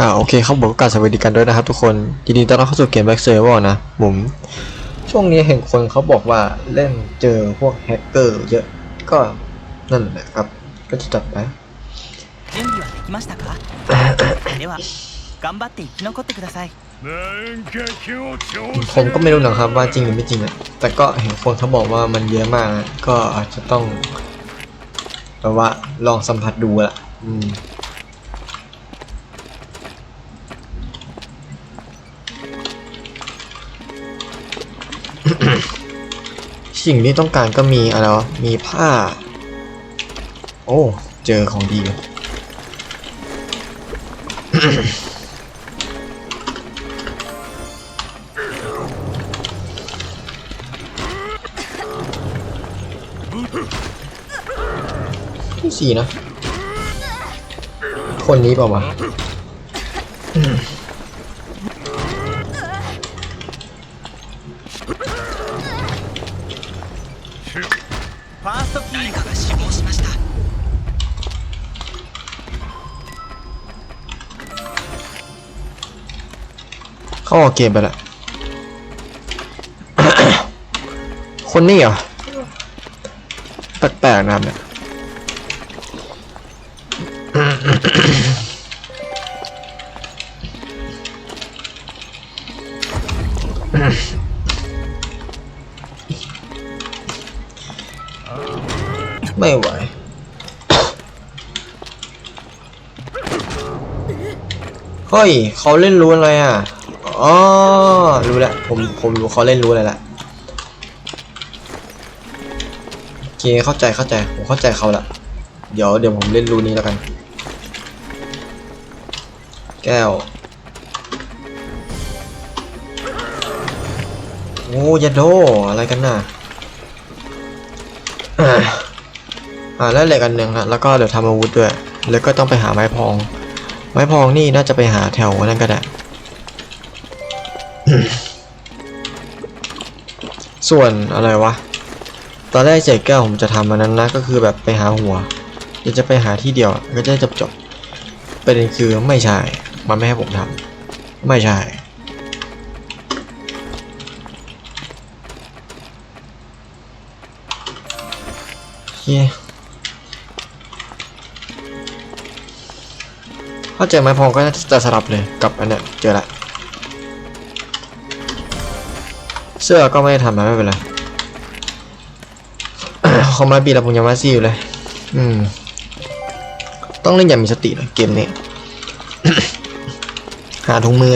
อ่าโอเคครับผมก็กลับสวัสดีกันด้วยนะครับทุกคนยินดีต้อนรับเข้าสู่เกมแ Back Server นะผมช่วงนี้เห็นคนเขาบอกว่าเล่นเจอพวกแฮกเกอร์เยอะก็นั่นแหละครับ ก็จะจับไปผมก็ไม่รู้นะครับว่าจริงหรือไม่จริงอะแต่ก็เห็นคนเขาบอกว่ามันเยอะมากก็อาจจะต้องแปลว่าลองสัมผัสดูละอืม สิ่งที่ต้องการก็มีอะไรวะ มีผ้า โอ้ เจอของดีเลยที่สี่นะ คนนี้เปล่าวะ เขาออกเกมไปแล้วคนนี้เหรอ แปลกๆนะครับเนี่ยไม่ไหวเฮ้ยเขาเล่นรู้อะไรอะ อ๋อรู้แล้วผมผมรู้เขาเล่นรู้อะไรละโอเคเข้าใจเข้าใจผมเข้าใจเขาละเดี๋ยวเดี๋ยวผมเล่นรู้นี้แล้วกัน แก้วโอ้ยาโดอะไรกันน่ะอ่าอ่าแล้วเหล็กอันหนึ่งฮะแล้วก็เดี๋ยวทำอาวุธด้วย แล้วก็ต้องไปหาไม้พอง ไม้พองนี่น่าจะไปหาแถวนั้นก็ได้ ส่วนอะไรวะ ตอนแรกเศษแก้วผมจะทำอันนั้นนะ ก็คือแบบไปหาหัวเดี๋ยวจะไปหาที่เดียวก็จะจบจบประเด็นคือไม่ใช่ มันไม่ให้ผมทำไม่ใช่โอเคถ้าเจอไม้พองก็จะสลับเลยกับอันเนี้ยเจอละ สื้อก็ไม่ทำนะไม่เป็นไรเขามาบีแล้วผมยังมาซี่อยู่เลย อืม ต้องเล่นอย่างมีสติหน่อยเกมนี้ หาถุงมือ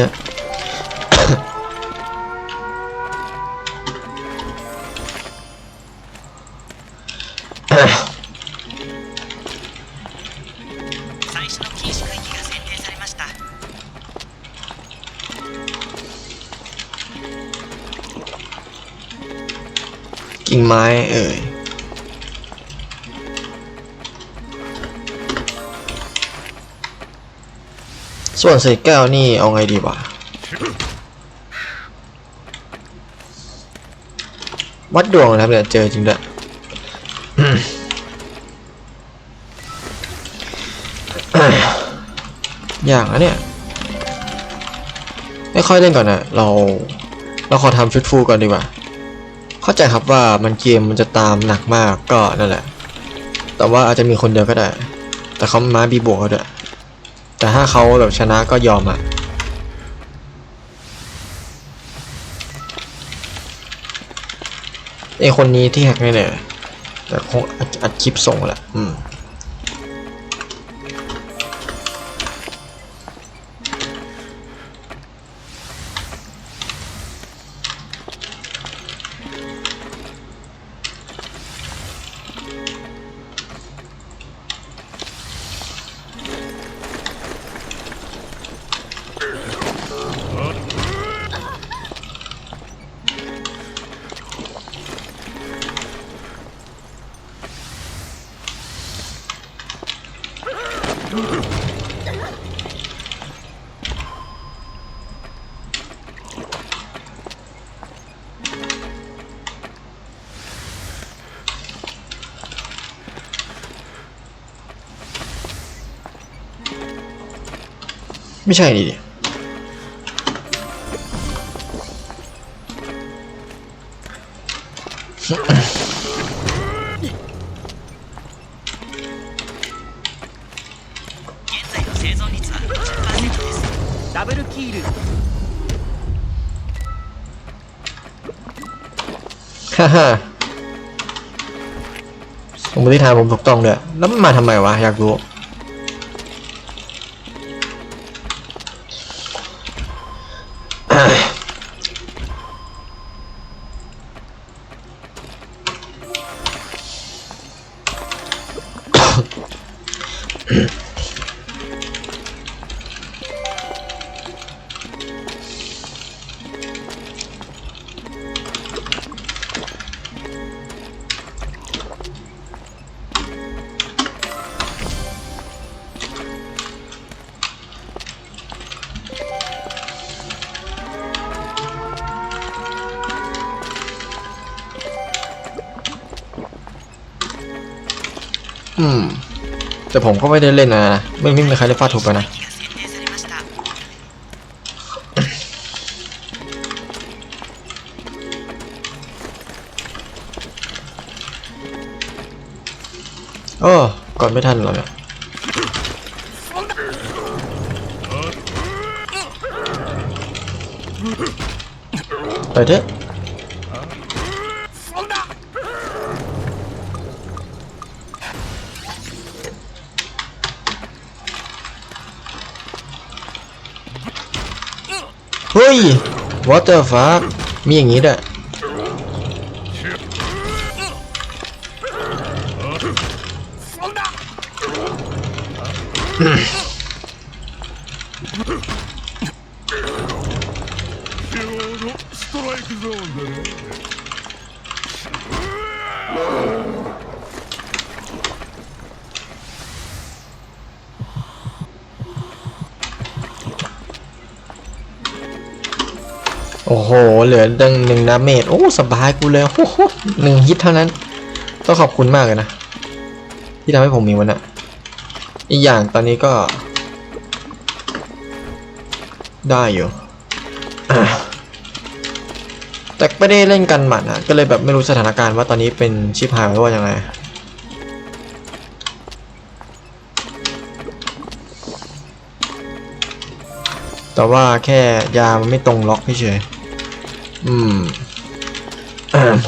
ไม้เอ่ยส่วนเศษแก้วนี่เอาไงดีวะวัดดวงนะครับเนี่ยเจอจริงด้วยอย่างนะเนี่ย ไม่ค่อยเล่นก่อนนะเรา เราขอทำชุดฟูก่อนดีกว่า เข้าใจครับว่ามันเกมมันจะตามหนักมากก็นั่นแหละ แต่ว่าอาจจะมีคนเดียวก็ได้ แต่เขาม้าบีบวกเขาด้วยแต่ถ้าเขาแบบชนะก็ยอมอะไอคนนี้ที่แฮกนี่เนี่ยแต่คงออัดคลิปส่งแหละอืม ไม่ใช่นี่ดิ 現在の生存率は50%ですダブルキール ฮ่าฮ่าสมมติฐานผมถูกต้องด้วยแล้วมันมาทำไมวะ อยากรู้ ืม แต่ผมก็ไม่ได้เล่นนะไม่ไม่มีใครได้ฟาดถูกไปนะโอ้ก่อนไม่ทันเราเยไปเถอะ ฮ้ย what the fuck มีอย่างนี้ด้วย โอ้โห เหลือดังหนึ่งดาเมจ โอ้ สบายกูเลยโอ้โหหนึ่งฮิตเท่านั้นต้องขอบคุณมากเลยนะ ที่ทำให้ผมมีวันน่ะอีกอย่างตอนนี้ก็ ได้อยู่ แต่ไม่ได้เล่นกันหมัดนะก็เลยแบบไม่รู้สถานการณ์ว่าตอนนี้เป็นชิปหายหรือว่ายังไง แต่ว่าแค่ยามันไม่ตรงล็อกเฉยอืม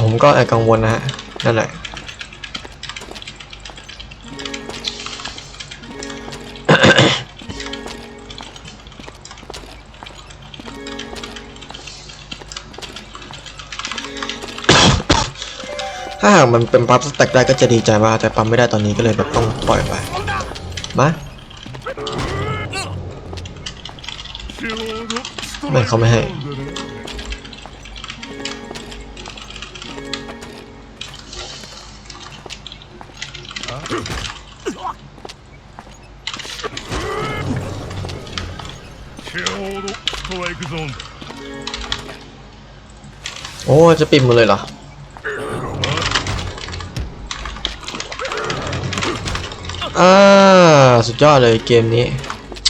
ผมก็แอบกังวลนะฮะ นั่นแหละถ้าหากมันเป็นปั๊บสแต็กได้ก็จะดีใจมากแต่ปั๊มไม่ได้ตอนนี้ก็เลยแบบต้องปล่อยไป มา ไม่เขาไม่ให้ โอ้จะปิดหมดเลยเหรออ่าสุดยอดเลยเกมนี้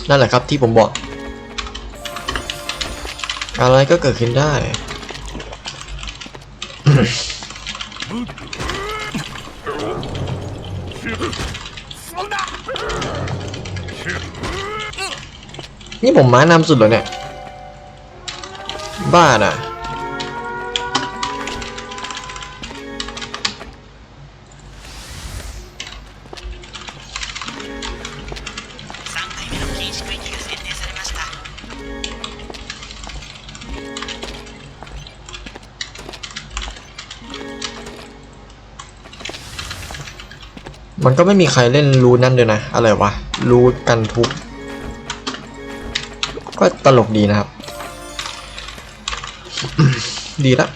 นั่นแหละครับที่ผมบอก อะไรก็เกิดขึ้นได้ นี่ผมม้านำสุดเหรอเนี่ย บ้าน่ะ มันก็ไม่มีใครเล่นรูนั่นเลยนะ อะไรวะ รูกันทุก ก็ตลกดีนะครับ ดีละ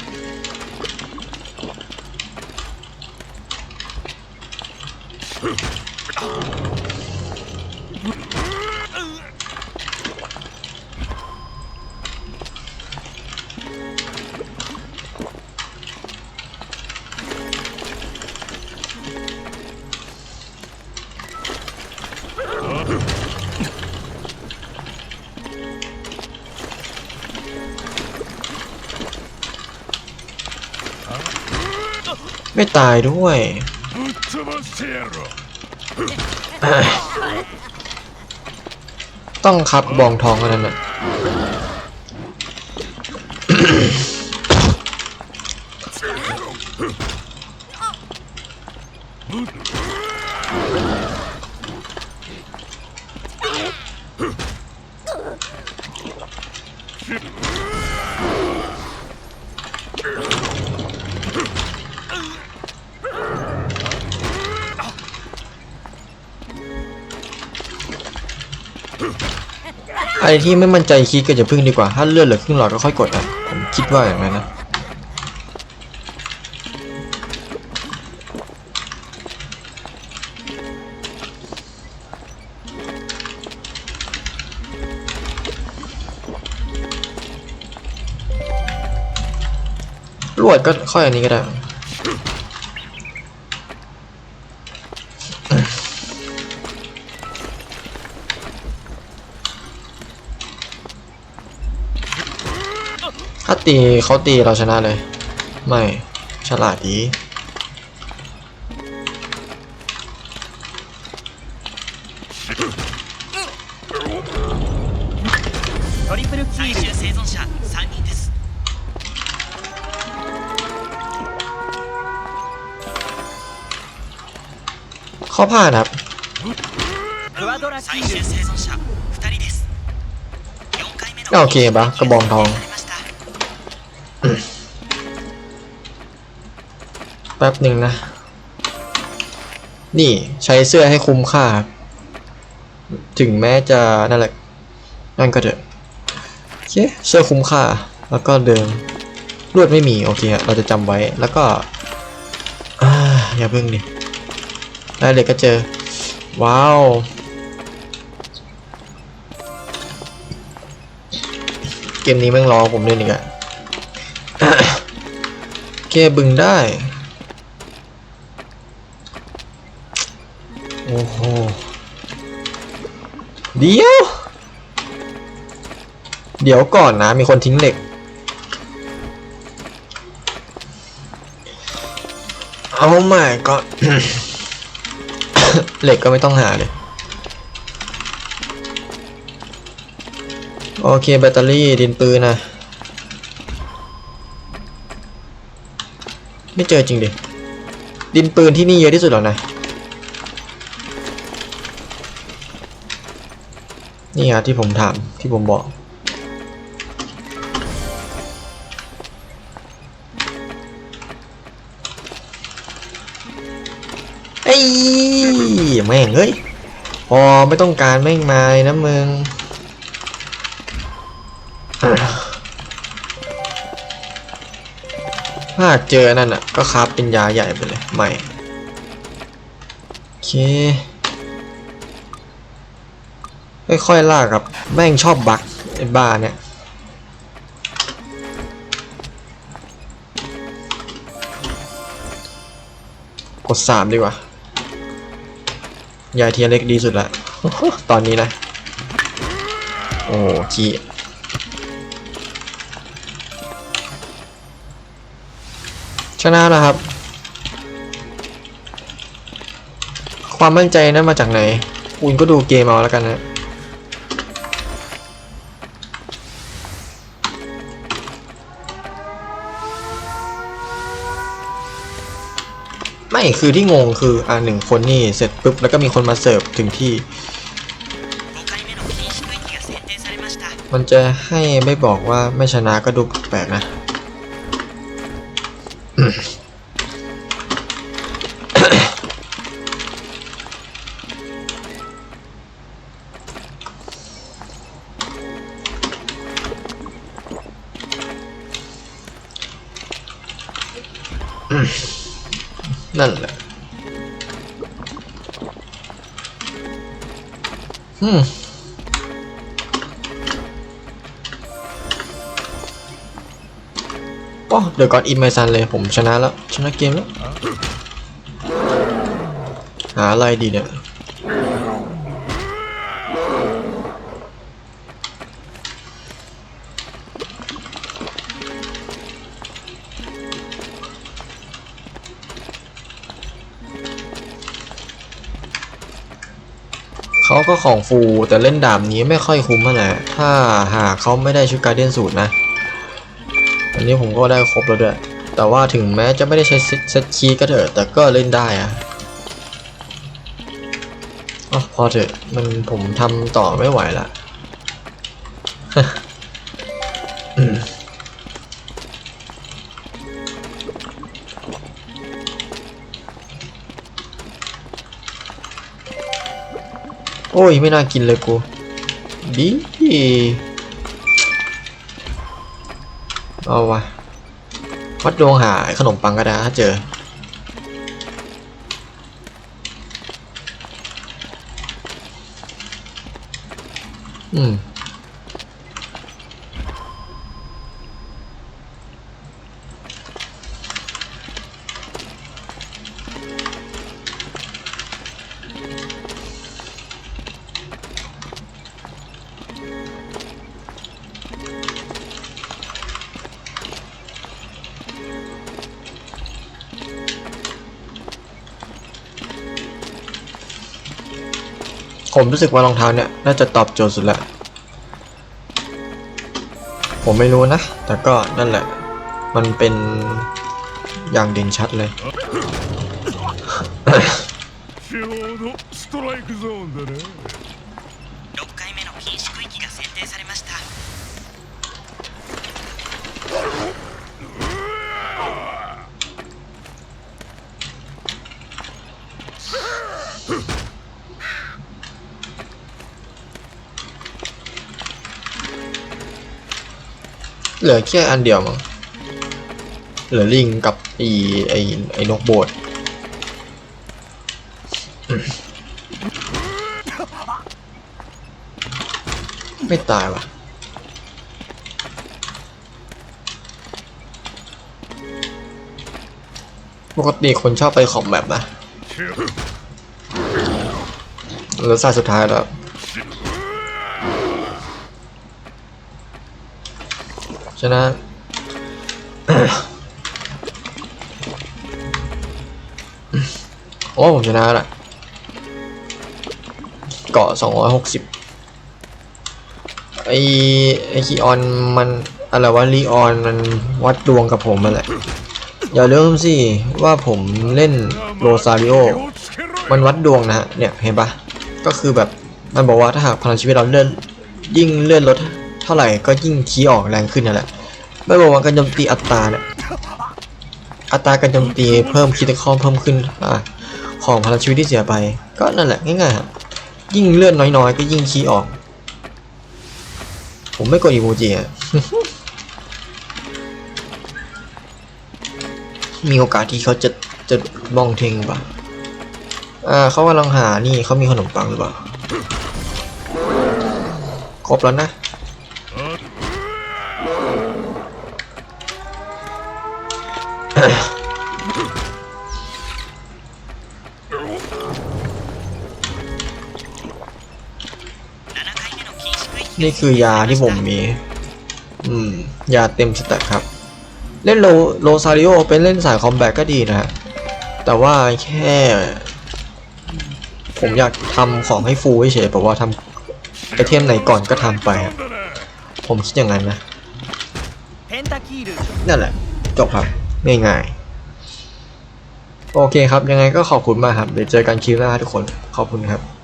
ไม่ตายด้วย ต้องขับบองทองกันั้นะ ที่ไม่มั่นใจคิดก็จะพึ่งดีกว่า ถ้าเลือดเหลือครึ่งหลอดก็ค่อยกดอะผมคิดว่าอย่างนั้นนะรวดก็ค่อยอันนี้ก็ได้ ตีเขาตีเราชนะเลย ไม่ฉลาดดีเขาผ่านครับโอเคปะกระบองทอง แป๊บหนึ่งนะ นี่ใช้เสื้อให้คุ้มค่า ถึงแม้จะนั่นแหละนั่นก็เถอะโอเคเสื้อคุ้มค่า แล้วก็เดินลวดไม่มี โอเคเราจะจำไว้แล้วก็อย่าเพิ่งดิได้เลยก็เจอ ว้าว เกมนี้แม่งรอผมเล่นอีกอะโอเคบึงได้ โอ้โห เดี๋ยว เดี๋ยวก่อนนะ มีคนทิ้งเหล็ก เอาใหม่ก็ เหล็กก็ไม่ต้องหาเลย โอเค แบตเตอรี่ดินปืนนะ ไม่เจอจริงดิ ดินปืนที่นี่เยอะที่สุดแล้วนะ นี่ครับที่ผมถามที่ผมบอก ไอ้ยแม่งเฮ้ย พอไม่ต้องการแม่งมาเลยนะมึงถ้าเจอนั่นอะ ก็คราฟเป็นยาใหญ่ไปเลย ใหม่ โอเค ค่อยๆลากครับ แม่งชอบบักไอ้บ้าเนี่ยกดสามดีกว่ายาเทียนเล็กดีสุดละ ตอนนี้นะ โอ้ขี้ชนะแล้วครับ ความมั่นใจนั้นมาจากไหน คุณก็ดูเกมเอาแล้วกันนะ ไม่คือที่งงคืออ่าหนึ่งคนนี่เสร็จปุ๊บแล้วก็มีคนมาเสิร์ฟถึงที่ มันจะให้ไม่บอกว่าไม่ชนะก็ดูแปลกนะอืม นั่นแหละอืมโอ้เดี๋ยวก่อนอินไมซันเลยผมชนะแล้ว ชนะเกมแล้ว หาอะไรดีเนี่ย เขาก็ของฟูแต่เล่นดาบนี้ไม่ค่อยคุ้มเท่าไหร่ถ้าหากเขาไม่ได้ชุดการเดียนสูตรนะ อันนี้ผมก็ได้ครบแล้วด้วย แต่ว่าถึงแม้จะไม่ได้ใช้เซตคีก็เถอะ แต่ก็เล่นได้อะอ๋อพอเถอะมันผมทำต่อไม่ไหวละ อ้ยไม่น่ากินเลยกูดีเอาวะวัดดวงหาขนมปังก็ได้ถ้าเจอ อืม ผมรู้สึกว่ารองเท้าเนี่ยน่าจะตอบโจทย์สุดละผมไม่รู้นะ แต่ก็นั่นแหละ มันเป็นอย่างเด่นชัดเลย เหลือแค่อันเดียวมั้งเหลือลิงกับไอ้ไอ้ไอ้นกโบดไม่ตายว่ะปกติคนชอบไปขอบแบบนะเหลือสายสุดท้ายแล้ว ฉะนั้นโอ้ผมชนะละเกาะสองร้อยหกสิบไอไอคีออนมันอะไรวะลีออนมันวัดดวงกับผมมาแหละอย่าเริ่มสิว่าผมเล่นโรซาริโอมันวัดดวงนะฮะเนี่ยเห็นปะก็คือแบบมันบอกว่าถ้าหากพลังชีวิตเราเลื่อนยิ่งเลื่อนลด ท่าไหร่ก็ยิ่งคีออกแรงขึ้นนั่นแหละไม่บอกว่าการโจมตีอัตราเนี่ยอัตราการโจมตีเพิ่มคิดคอมเพิ่มขึ้นอ่าของพลังชีวิตที่เสียไป ก็นั่นแหละง่ายๆยิ่งเลื่อนน้อยๆ ก็ยิ่งคีออก ผมไม่กดอีโมจิอะมีโอกาสที่เขาจะจะมองเทงปะอ่าเขากำลังหานี่เขามีขนมปังหรือเปล่าครบแล้วนะ นี่คือยาที่ผมมี อืม ยาเต็มสเต็ครับ เล่นโลโลซาริโอเป็นเล่นสายคอมแบทก็ดีนะ แต่ว่าแค่ ผมอยากทำของให้ฟูเฉยๆแต่ว่าทำไอเทมไหนก่อนก็ทำไป ผมคิดอย่างนั้นนะ นั่นแหละ จบครับ ง่ายๆ โอเคครับ ยังไงก็ขอบคุณมากครับ เดี๋ยวเจอกันคลิปหน้าทุกคน ขอบคุณครับ